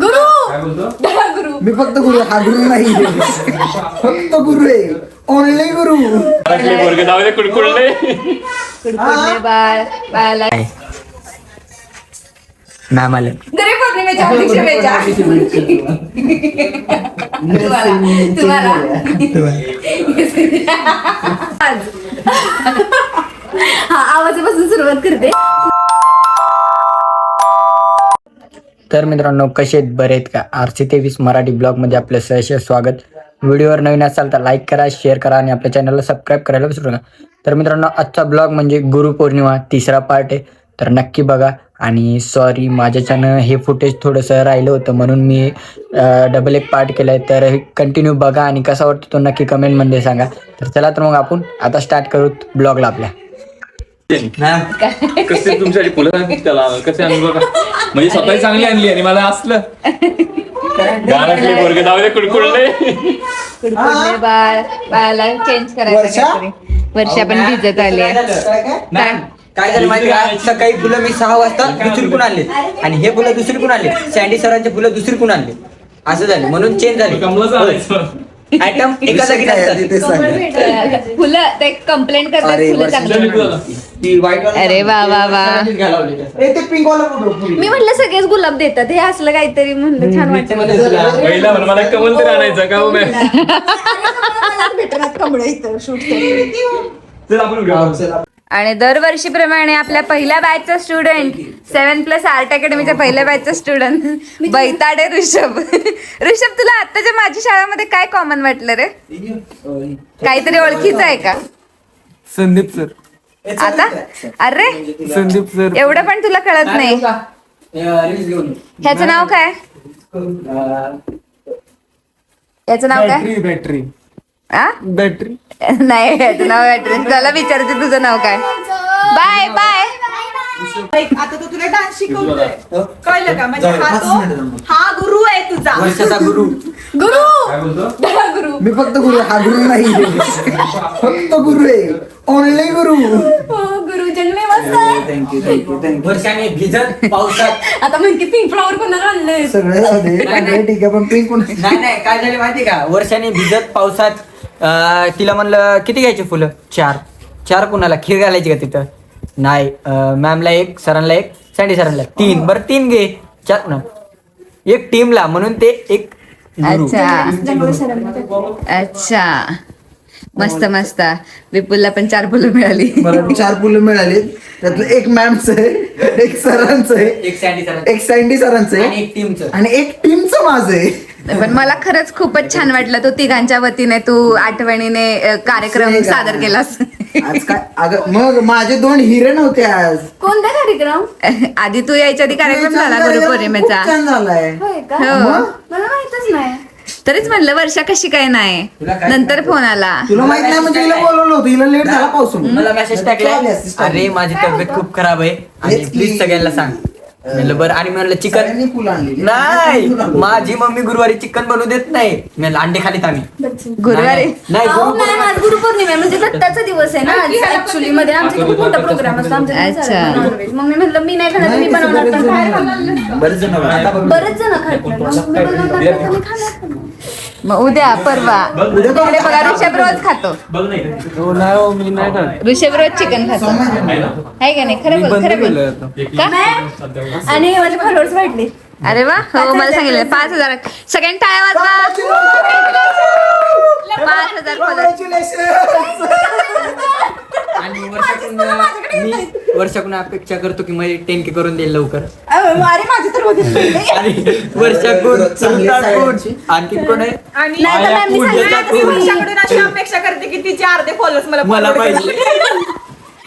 गुरु! काय बोलतो? दहा गुरु. मी फक्त गुरु हा गुरु नाही. फक्त गुरु आहे. ओनली गुरु. कुडकुडले. बाळ. बाळाला दरे पौर्णिमेच्या शुभेच्छा. हा आवाजापासून सुरुवात करते. तर मित्रांनो कसे आहेत? बरे आहेत का? आर तेवीस मराठी ब्लॉगमध्ये आपलं सहर्ष स्वागत. व्हिडिओवर नवीन असाल तर लाईक करा शेअर करा आणि आपल्या चॅनलला सबस्क्राईब करायला विसरू नका. तर मित्रांनो आजचा ब्लॉग म्हणजे गुरुपौर्णिमा तिसरा पार्ट आहे. तर नक्की बघा. आणि सॉरी माझ्याच्यानं हे फुटेज थोडंसं राहिलं होतं म्हणून मी डबल एक पार्ट केलं आहे तर कंटिन्यू बघा आणि कसा वाटतो तो नक्की कमेंटमध्ये सांगा. तर चला तर मग आपण आता स्टार्ट करू ब्लॉगला आपल्या. कसे तुमच्यासाठी फुलं त्याला? कसे अनुभव? म्हणजे स्वतः चांगली आणली आणि मला असलं. गाण्यातले पोरगे जाऊ दे कुडकुडले. कुडकुडले बाळ बाळाला चेंज करायचं वर्षा? वर्षा पण भिजत आली नाही काय? झालं माहिती का? सकाळी फुलं मी सहा वाजता दुसरीकडून आणले? आणि हे फुलं दुसरीकडून आणले? सँडी सरांचे फुलं दुसरीकडून आणले? असं झालं. म्हणून चेंज झाले. आयटम एका जागी नसतात. फुलं ते कंप्लेंट करतात अरे, फुलं वर्षा चांगली झाली. अरे वा वा वा. ए, ते photo. मी म्हटलं सगळेच गुलाब देतात. हे असलं काहीतरी म्हणलं छान वाटतं. पहिला म्हणून मला कमल तर आणायचं का हो भेटणार कमळं इथं आणि दरवर्षीप्रमाणे आपल्या पहिल्या बॅचचा स्टुडंट सेव्हन प्लस आर्ट अकॅडमीच्या पहिल्या बॅचचा स्टुडंट बैताडे ऋषभ. ऋषभ तुला आत्ताच्या माझ्या शाळेमध्ये काय कॉमन वाटलं रे? काहीतरी ओळखीचं आहे का? संदीप सर. आता? अरे संदीप सर एवढं पण तुला कळत नाही. ह्याचं नाव काय? याचं नाव काय? बॅटरी बॅटरी आ? बॅटरी नाही ह्याचं नाव बॅटरी त्याला विचारते तुझं नाव काय. Bye bye. आता तो तुला डान्स शिकवतोय. कळलं का? म्हणजे हा तो हा गुरु आहे तुझा. गुरु. गुरु! गुरु. मी फक्त गुरु हा गुरु नाही फक्त गुरु आहे. ओनली गुरु. हो गुरु जन्मे मस्त. थँक्यू थँक्यू थँक्यू वर्षाने भिजत पावसात. आता म्हणते पिंक फ्लॉवर कोणाला आणलंय सगळे जाऊ दे. सगळे ठीक आहे पण पिंक नाही नाही. काय झाले माहिती का? वर्षाने भिजत पावसात अं, तिला म्हणलं किती घ्यायचे फुलं? चार. चार कुणाला? खीर घालायची का तिथं? नाही. मॅमला एक सरांना एक सँडी सरांना एक. तीन. बरं तीन घे. चार कुणा एक टीमला म्हणून ते एक. अच्छा. अच्छा. मस्त मस्त. विपुलला पण चार फुलं मिळाली. मला चार फुलं मिळाली. त्यातलं एक मॅमचं आहे एक सरांचं आहे एक सँडी सरांचं. आहे एक टीमचं. आणि एक टीमचं माझं आहे. पण मला खरंच खूपच छान वाटलं. तू तिघांच्या वतीने तू आठवणीने कार्यक्रम? सादर केलास. आज काय? अगं मग माझे दोन हिरे नव्हते आज. कोणता कार्यक्रम? आधी तू यायच्या आधी कार्यक्रम झाला गुरुपौर्णिमेचा खूप छान झालाय. हो. मग? मला माहितच नाही. तरीच म्हणलं वर्षा कशी काय नाही? तुला काय नंतर फोन आला. तुला माहीत नाही म्हणजे हिला बोलवलं होतं. हिला लेट झाला पावसून मला मेसेज टाकला अरे माझी तब्येत खूप खराब आहे. आणि हेच की. प्लीज सगळ्यांना सांग. म्हणलं बरं. आणि म्हणलं चिकन. सगळ्यांनी फुलं आणली नाही माझी मम्मी गुरुवारी चिकन बनवू देत नाही. म्हणलं अंडे खालीत आम्ही. गुरुवारी? नाही, अहो, गुरु- मॅम, आज गुरुपौर्णिमा आहे, म्हणजे दत्ताचा दिवस आहे ना ऍक्च्युली मध्ये आमच्या इथे खूप मोठा प्रोग्राम असतो. आमच्या घरी अच्छा. सारखं non-veg. मग मी म्हटलं मी नाही खाणार मी बनवणार पण. बरेच जण. बरेच जण खात नाही. मग मी बनवणार तर मी खाणार. पण. मग उद्या परवा. तिकडे बघा ऋषभ रोज खातो. बघ नाही हो नाही हो मी नाही खात. ऋषभ रोज चिकन खातो. आहे का नाही? खरं बोल बंद खरं बोल. का? आणि माझे फॉलोअर्स वाढले. अरे वा. हो मला सांगितलं पाच हजार. सगळ्यांनी टाळ्या वाजवा. पाच हजार फॉलोअर्स आणि मी वर्षातून अपेक्षा करतो की मला टेन के करून देईल लवकर. अरे माझी तर होते आणि? ची. आणखी कोण? आहे? आणि नाही तर मी. मी वर्षाकडून अशी अपेक्षा करते की तिचे अर्धे फॉलोअर्स मला मला follow पाहिजे.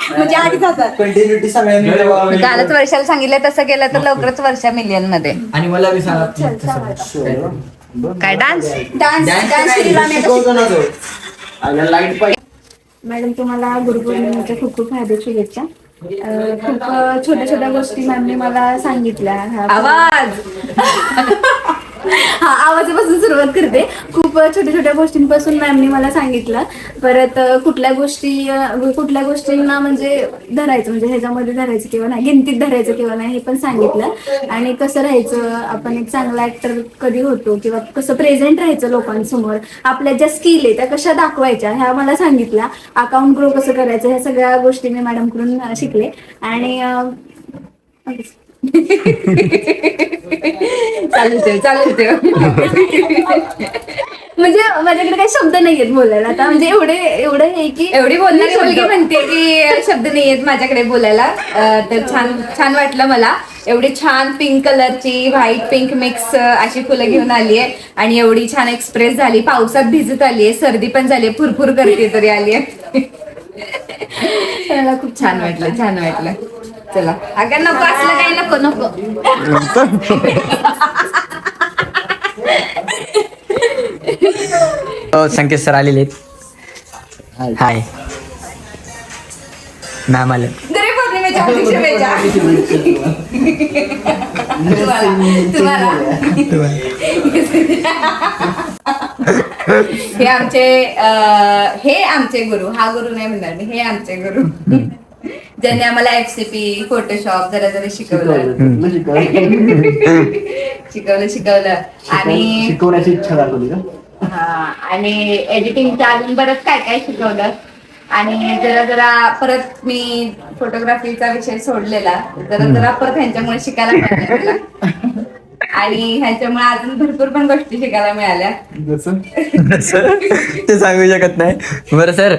म्हणजे कंटिन्युटी सगळ्यांनी. कालच वर्षाला सांगितलं तसं केलं तर लवकरच वर्षा मिलियनमध्ये. आणि मला बी सांगा. काय? डान्स डान्स डान्स शिकवतो ना तो. लाइट पाहिजे. मॅडम तुम्हाला गुरुपौर्णिमेच्या खूप खूप हार्दिक शुभेच्छा. अं, खूप छोट्या छोट्या गोष्टी मॅमने मला सांगितल्या. ह्या आवाज! हा आवाजापासून सुरुवात करते. खूप छोट्या छोट्या गोष्टींपासून मॅमनी मला सांगितलं. परत कुठल्या गोष्टी कुठल्या गोष्टींना म्हणजे धरायचं म्हणजे ह्याच्यामध्ये धरायचं किंवा नाही गिनतीत धरायचं किंवा नाही हे पण सांगितलं. आणि कसं राहायचं आपण एक चांगला ऍक्टर कधी होतो किंवा कसं प्रेझेंट राहायचं लोकांसमोर आपल्या ज्या स्किल आहे त्या कशा दाखवायच्या ह्या मला सांगितल्या. अकाउंट ग्रो कसं करायचं ह्या सगळ्या गोष्टी मी मॅडमकडून शिकले. आणि चालू ठेव चालू ठेव. म्हणजे माझ्याकडे काही शब्द नाही आहेत बोलायला. आता म्हणजे एवढे एवढं हे की एवढी बोलणारी. मुलगी म्हणते की शब्द नाही आहेत माझ्याकडे बोलायला. अं, तर छान छान वाटलं मला. एवढी छान पिंक कलरची व्हाईट पिंक मिक्स अशी फुलं घेऊन आली आहे आणि एवढी छान एक्सप्रेस झाली. पावसात भिजत आली आहे सर्दी पण झाली आहे फुरफुर करते तरी आली आहे मला खूप छान वाटलं छान वाटलं. चला. अगं नको असलं काही नको नको. हो संकेत सर आलेले आहेत. हाय मॅम आले. गरीब पौर्णिमेच्या हार्दिक शुभेच्छा. तुम्हाला तुम्हाला. हे आमचे अं, हे आमचे गुरु. हा गुरु नाही म्हणणार मी हे आमचे गुरु. ज्यांनी आम्हाला एफसीपी फोटोशॉप जरा जरा शिकवलं. शिकवलं शिकवलं. आणि शिकवण्याची इच्छा दाखवली का? हा आणि एडिटिंगचं अजून बरंच काय काय शिकवलं. आणि जरा जरा परत मी फोटोग्राफीचा विषय सोडलेला. जरा जरा परत ह्यांच्यामुळे शिकायला मिळालं मला. आणि ह्यांच्यामुळे अजून भरपूर पण गोष्टी शिकायला मिळाल्या. जसं? ते सांगू शकत नाही. बरं सर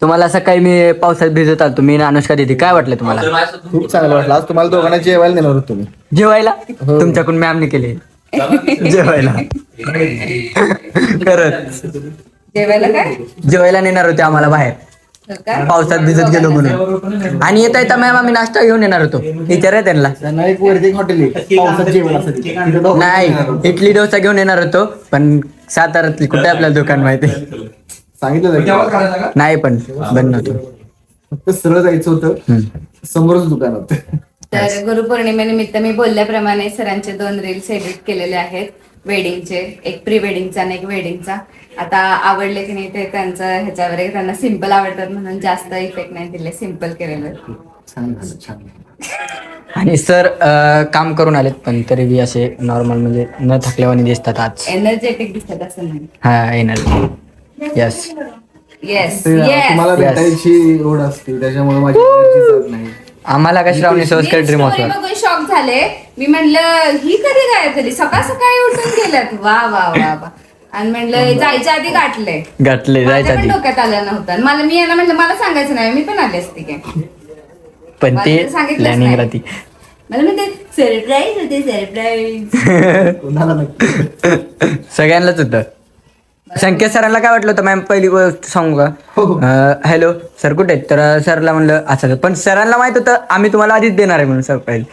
तुम्हाला सकाळी मी पावसात भिजत आलो मी आणि अनुष्का दिदी. काय वाटलं तुम्हाला? खूप चांगलं वाटलं. आज तुम्हाला दोघांना जेवायला नेणार होतो तुम्ही जेवायला? तुमच्याकडून मॅमने केले. जेवायला. खरंच. जेवायला काय? जेवायला नेणार होते आम्हाला बाहेर. हो का? पावसात भिजत गेलो म्हणून. आणि येता येता मॅम आम्ही नाश्ता घेऊन येणार होतो. विचारा त्यांना. त्यांना एक वरती एक हॉटेल आहे. पावसात जेवण असं. तिथे. तिथे दोघं जेवणार नाही. इडली डोसा घेऊन येणार होतो. पण साताऱ्यातली कुठे आपल्याला दुकान माहिती? सांगितलं जाईल. नाही पण बंद नव्हतं. फक्त सरळ जायचं होतं. समोरच दुकान होतं. तर गुरुपौर्णिमेनिमित्त मी बोलल्याप्रमाणे सरांचे दोन रील्स एडिट केलेले आहेत. वेडिंगचे एक प्री वेडिंगचा आणि एक वेडिंगचा. आता आवडले की नाही ते त्यांचं ह्याच्यावर. त्यांना सिंपल आवडतात म्हणून जास्त इफेक्ट नाही दिले. सिंपल केलेलं. छान झालं छान झालं. आणि सर काम करून आलेत पण तरी बी असे नॉर्मल म्हणजे न थकल्यावानी दिसतात आज. एनर्जेटिक दिसतात असं नाही. हा येणार यस येस येस तुम्हाला Yes. भेटायची ओढ असते त्याच्यामुळे माझी energy जात नाही. आम्हाला का श्रावणी संस्कार ड्रीम स्टोरी असतो बघून शॉक झाले. मी म्हणलं ही कधी गायब झाली? सकाळ सकाळी उठून गेल्यात. वा वा वा वा. आणि म्हणलं जायच्या आधी गाठले. गाठले माझ्या जायच्या पण आधी. डोक्यात आलं नव्हतं. आणि मला मी यांना म्हणलं मला सांगायचं नाही मी पण आले असते काय पण मला ते तर सांगितलंच प्लॅनिंग नाही. राहते. मला म्हणते सरप्राईज होते सरप्राईज कोणाला नक्की? सगळ्यांनाच होतं. संकेत सरांना काय वाटलं होतं? मॅम पहिली गोष्ट सांगू. का? हॅलो सर कुठे आहेत? तर सरला म्हणलं असं. पण सरांना माहीत होतं आम्ही तुम्हाला आधीच देणार आहे म्हणून सरप्राईज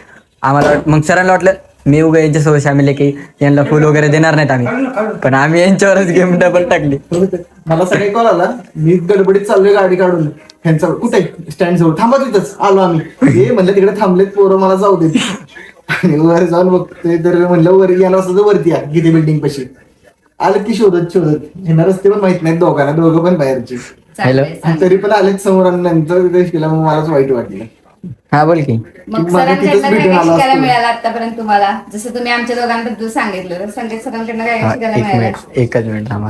आम्हाला वाट- मग सरांना वाटलं मी उगा यांच्यासोबत सामील आहे की यांना फुल वगैरे देणार नाहीत आम्ही. पण आम्ही यांच्यावरच गेम डबल टाकली. मला सकाळी कॉल आला. मी गडबडीत चाललोय गाडी काढून. ह्यांचा कुठे? स्टँड जवळ. थांबा तिथंच. आलो आम्ही. हे म्हणलं तिकडे थांबलेत पोरं मला जाऊ देत. आणि वर जाऊन बघतोय तर म्हणलं वर यायला असं वरती या. किती बिल्डिंग पशी. आलं की शोधत शोधत. ह्यांना रस्ते पण माहीत नाहीत दोघांना दोघं पण बाहेरचे. हॅलो? तरी पण आलेच समोर आणि नंतर तिथे केला मग मलाच वाईट वाटलं. हा बोल की. मग मला तिथंच सरांकडनं काय शिकायला असतो. मिळालं आतापर्यंत तुम्हाला? जसं तुम्ही आमच्या दोघांबद्दल सांगितलं तर संकेत सरांकडनं काय हा, काय शिकायला एक मिळालं? मिनिट एकच मिनिट थांबा.